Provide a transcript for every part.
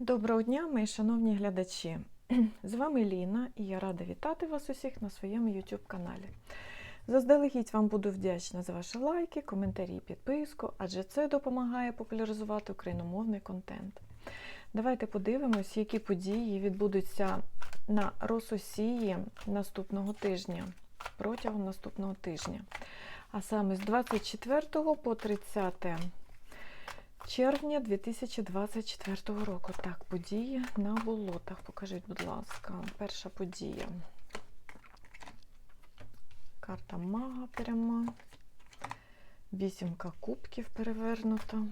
Доброго дня, мої шановні глядачі! З вами Ліна і я рада вітати вас усіх на своєму YouTube каналі. Заздалегідь вам буду вдячна за ваші лайки, коментарі і підписку, адже це допомагає популяризувати україномовний контент. Давайте подивимось, які події відбудуться на Рососії наступного тижня, протягом наступного тижня. А саме з 24 по 30 червня 2024 року. Так, події на болотах. Покажіть, будь ласка, перша подія. Карта мага пряма. Вісімка кубків перевернута.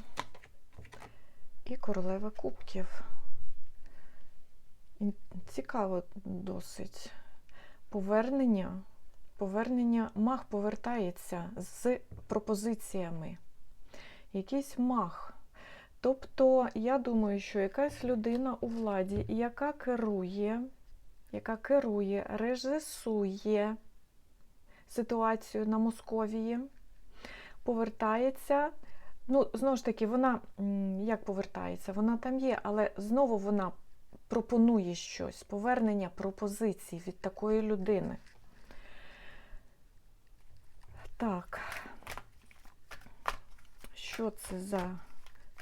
І королева кубків. Цікаво досить. Повернення. Повернення маг повертається з пропозиціями. Якийсь маг. Тобто, я думаю, що якась людина у владі, яка керує, яка керує, режисує ситуацію на Московії, повертається. Ну, знову ж таки, вона як повертається? Вона там є, але знову вона пропонує щось, повернення пропозицій від такої людини. Так, що це за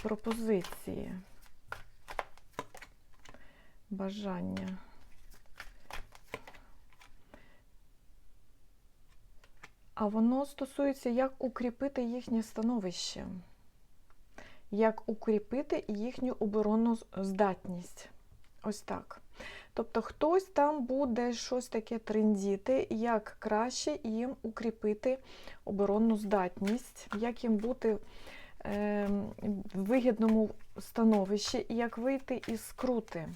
пропозиції? Бажання. А воно стосується, як укріпити їхнє становище, як укріпити їхню оборонну здатність. Ось так. Тобто хтось там буде щось таке трендіти, як краще їм укріпити оборонну здатність, як їм бути вигідному становищі, і як вийти із скрути.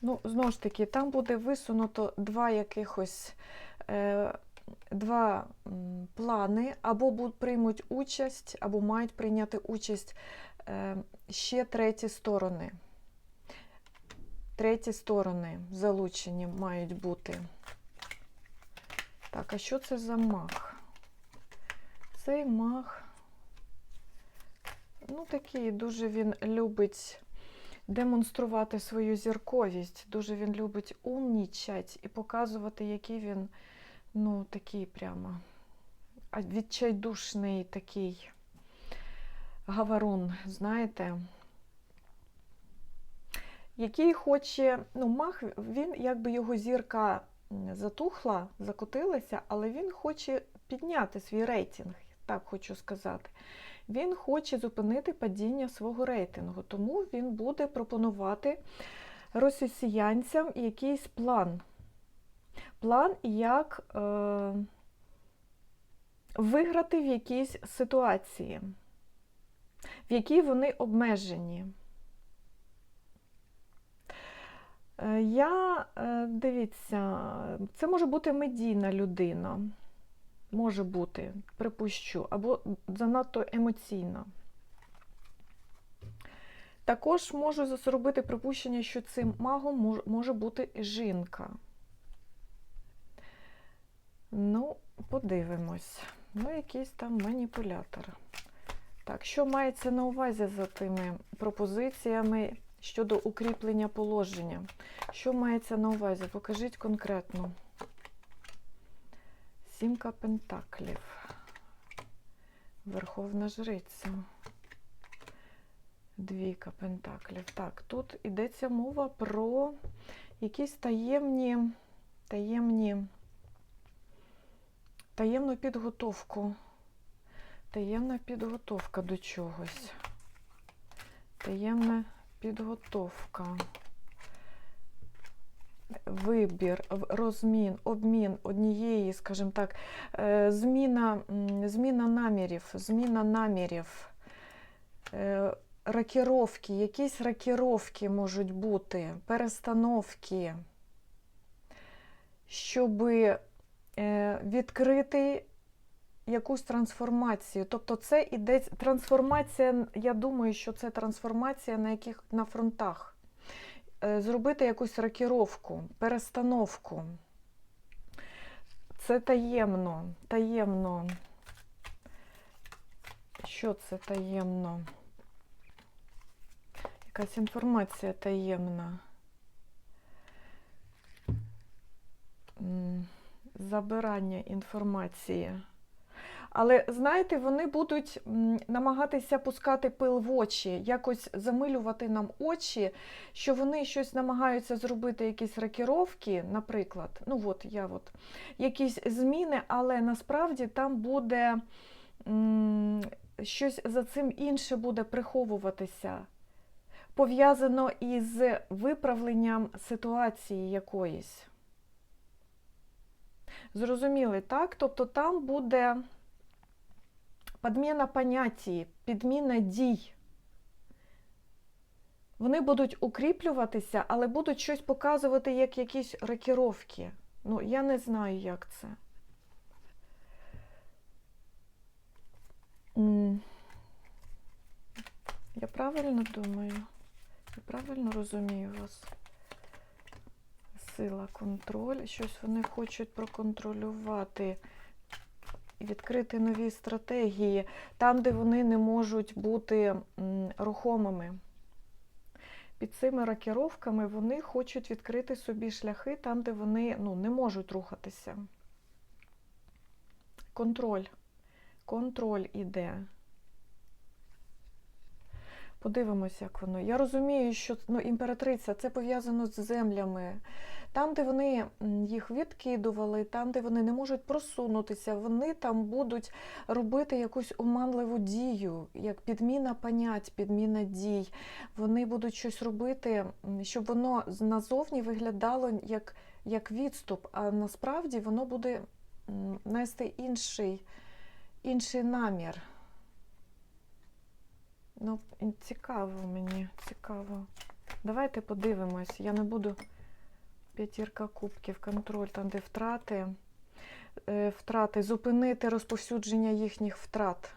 Ну, знову ж таки, там буде висунуто два якихось е, два плани, або приймуть участь, або мають прийняти участь е, ще треті сторони. Треті сторони залучені мають бути. Так, а що це за маг? Цей маг, ну такий, дуже він любить демонструвати свою зірковість, дуже він любить умнічать і показувати, який він, ну, такий прямо відчайдушний такий гаварун, знаєте, який хоче, ну, мах, він, якби його зірка затухла, закотилася, але він хоче підняти свій рейтинг, так хочу сказати. Він хоче зупинити падіння свого рейтингу, тому він буде пропонувати росіянцям якийсь план. План, як е, виграти в якійсь ситуації, в якій вони обмежені. Е, Я, е, дивіться, це може бути медійна людина. Може бути, припущу, або занадто емоційна. Також можу зробити припущення, що цим магом може бути жінка. Ну, подивимось. Ну, якийсь там маніпулятор. Так, що мається на увазі за тими пропозиціями щодо укріплення положення? Що мається на увазі? Покажіть конкретно. Сімка пентаклів. Верховна жриця. Двійка пентаклів. Так, тут йдеться мова про якісь таємні, таємні, таємну підготовку. Таємна підготовка до чогось. Таємна підготовка. Вибір, розмін, обмін однієї, скажімо так, е, зміна, зміна намірів, зміна намірів, е, рокіровки, якісь рокіровки можуть бути, перестановки, щоб відкрити якусь трансформацію. Тобто це іде трансформація, я думаю, що це трансформація на яких на фронтах. Е, Зробити якусь рокіровку, перестановку. Це таємно, таємно. Що це таємно? Якась інформація таємна. Забирання інформації. Але знаєте, вони будуть намагатися пускати пил в очі, якось замилювати нам очі, що вони щось намагаються зробити, якісь рокіровки, наприклад. Ну от я от якісь зміни, але насправді там буде щось за цим інше буде приховуватися, пов'язано із виправленням ситуації якоїсь. Зрозуміли, так? Тобто там буде підміна понятій, підміна дій. Вони будуть укріплюватися, але будуть щось показувати як якісь рокіровки. Ну, я не знаю, як це. Я правильно думаю? Я правильно розумію вас? Сила, контроль. Щось вони хочуть проконтролювати відкрити нові стратегії там, де вони не можуть бути рухомими. Під цими рокіровками вони хочуть відкрити собі шляхи там, де вони ну, не можуть рухатися. Контроль. Контроль іде. Подивимося, як воно. Я розумію, що ну, імператриця це пов'язано з землями. Там, де вони їх відкидували, там, де вони не можуть просунутися, вони там будуть робити якусь оманливу дію, як підміна понять, підміна дій. Вони будуть щось робити, щоб воно назовні виглядало як, як відступ, а насправді воно буде нести інший, інший намір. Ну, цікаво мені, цікаво. Давайте подивимось. Я не буду п'ятірка кубків, контроль, там, де втрати. Е, Втрати, зупинити розповсюдження їхніх втрат.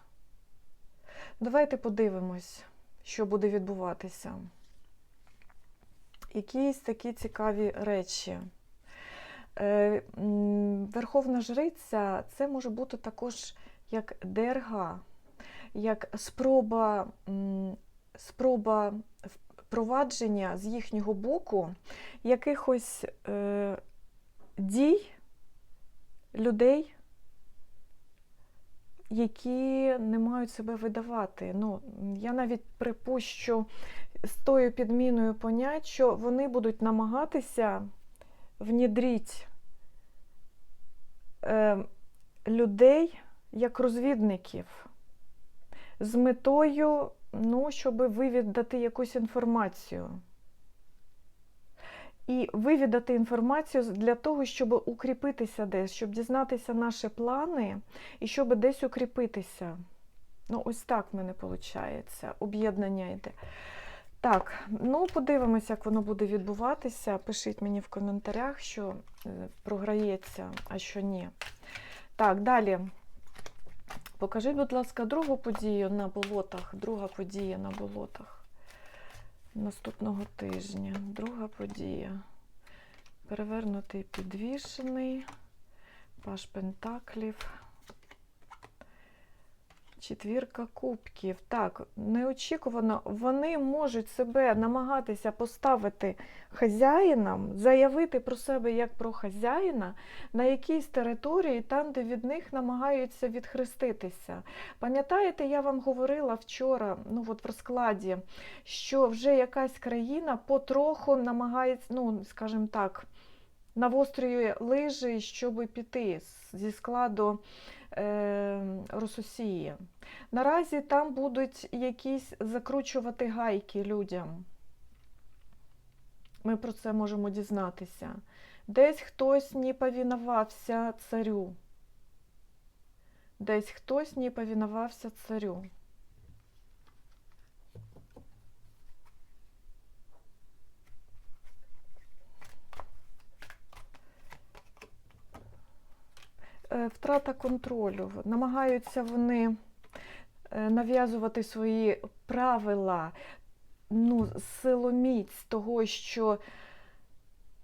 Давайте подивимось, що буде відбуватися. Якісь такі цікаві речі. Е, Верховна жриця це може бути також як дерга, як спроба, спроба впровадження з їхнього боку якихось е, дій людей, які не мають себе видавати. Ну, я навіть припущу з тою підміною понять, що вони будуть намагатися внідріть е, людей як розвідників з метою, ну, щоб вивідати якусь інформацію. І вивідати інформацію для того, щоб укріпитися десь, щоб дізнатися наші плани і щоб десь укріпитися. Ну, ось так в мене виходить. Об'єднання йде. Так, ну подивимося, як воно буде відбуватися. Пишіть мені в коментарях, що е, програється, а що ні. Так, далі. Покажіть, будь ласка, другу подію на болотах. Друга подія на болотах наступного тижня. Друга подія. Перевернутий підвішений, паш пентаклів. Четвірка кубків. Так, неочікувано, вони можуть себе намагатися поставити хазяїном, заявити про себе як про хазяїна на якійсь території, там, де від них намагаються відхреститися. Пам'ятаєте, я вам говорила вчора, ну от в розкладі, що вже якась країна потроху намагається, ну, скажімо так, навострює лижі, щоб піти зі складу е, Наразі там будуть якісь закручувати гайки людям. Ми про це можемо дізнатися. Десь хтось не повінувався царю. Десь хтось не повінувався царю. Втрата контролю. Намагаються вони е, нав'язувати свої правила, ну, силоміць того, що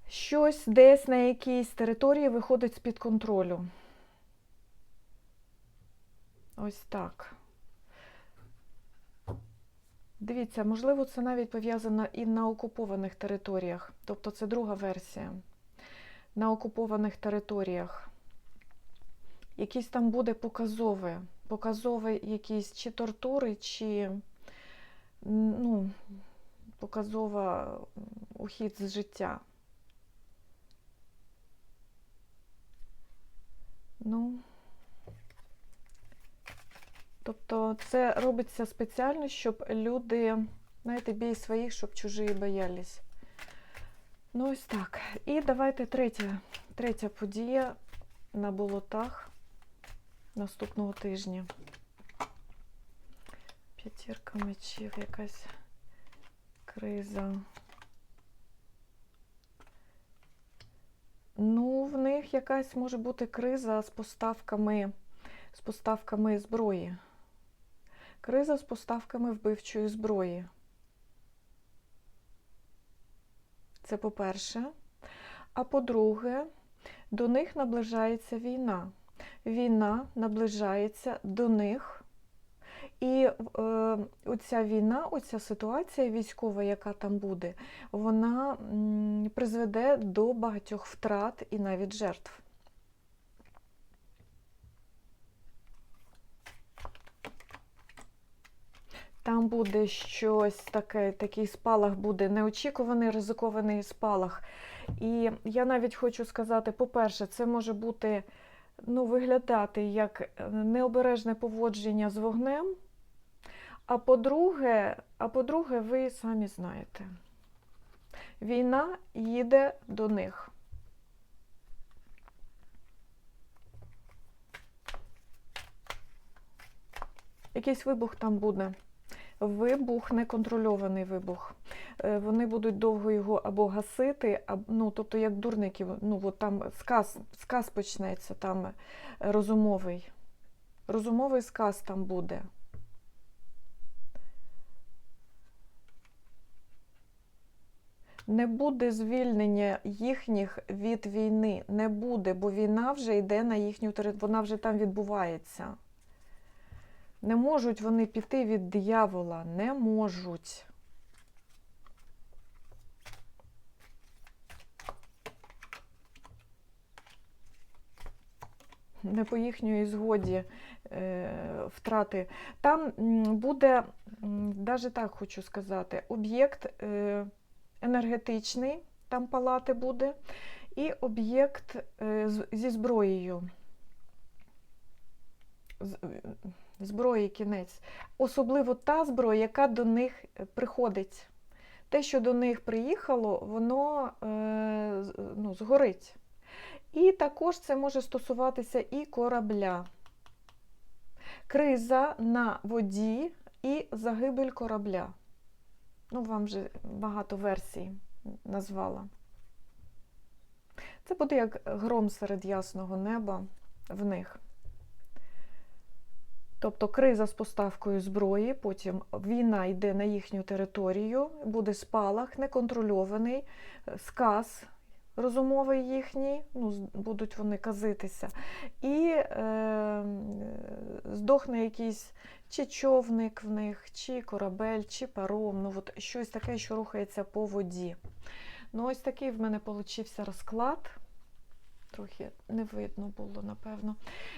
щось десь на якійсь території виходить з-під контролю. Ось так. Дивіться, можливо, це навіть пов'язано і на окупованих територіях. Тобто це друга версія. На окупованих територіях. Якісь там буде показове, показове якісь чи тортури, чи ну, показова ухід з життя. Ну, тобто це робиться спеціально, щоб люди, знаєте, бій своїх, щоб чужі боялись. Ну, ось так. І давайте третя, третя подія на болотах наступного тижня. П'ятірка мечів, якась криза. Ну, в них якась може бути криза з поставками, з поставками зброї. Криза з поставками вбивчої зброї. Це по-перше. А по-друге, до них наближається війна. Війна наближається до них. І е, оця війна, оця ситуація військова, яка там буде, вона призведе до багатьох втрат і навіть жертв. Там буде щось таке, такий спалах буде неочікуваний, ризикований спалах. І я навіть хочу сказати: по-перше, це може бути ну, виглядати як е, необережне поводження з вогнем. А по-друге, а по-друге, ви самі знаєте, війна їде до них. Якийсь вибух там буде. Вибух, неконтрольований вибух. Е, Вони будуть довго його або гасити, або, ну, тобто як дурники, ну, от там сказ, сказ почнеться, там е, розумовий. Розумовий сказ там буде. Не буде звільнення їхніх від війни. Не буде, бо війна вже йде на їхню територію, вона вже там відбувається. Не можуть вони піти від диявола, не можуть. Не по їхньої згоді е, втрати. Там буде, навіть так хочу сказати, об'єкт е, енергетичний, там палати буде, і об'єкт е, зі зброєю. Зброї кінець. Особливо та зброя, яка до них приходить. Те, що до них приїхало, воно ну, згорить. І також це може стосуватися і корабля. Криза на воді і загибель корабля. Ну, вам вже багато версій назвала. Це буде як гром серед ясного неба в них. Тобто криза з поставкою зброї, потім війна йде на їхню територію, буде спалах, неконтрольований, сказ розумовий їхній, ну, будуть вони казитися, і е, здохне якийсь чи човник в них, чи корабель, чи паром, ну от щось таке, що рухається по воді. Ну, ось такий в мене получився розклад. Трохи не видно було, напевно.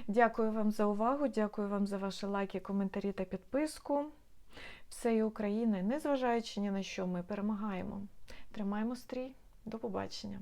Дякую вам за увагу, дякую вам за ваші лайки, коментарі та підписку. Всієї України, незважаючи ні на що, ми перемагаємо. Тримаємо стрій. До побачення.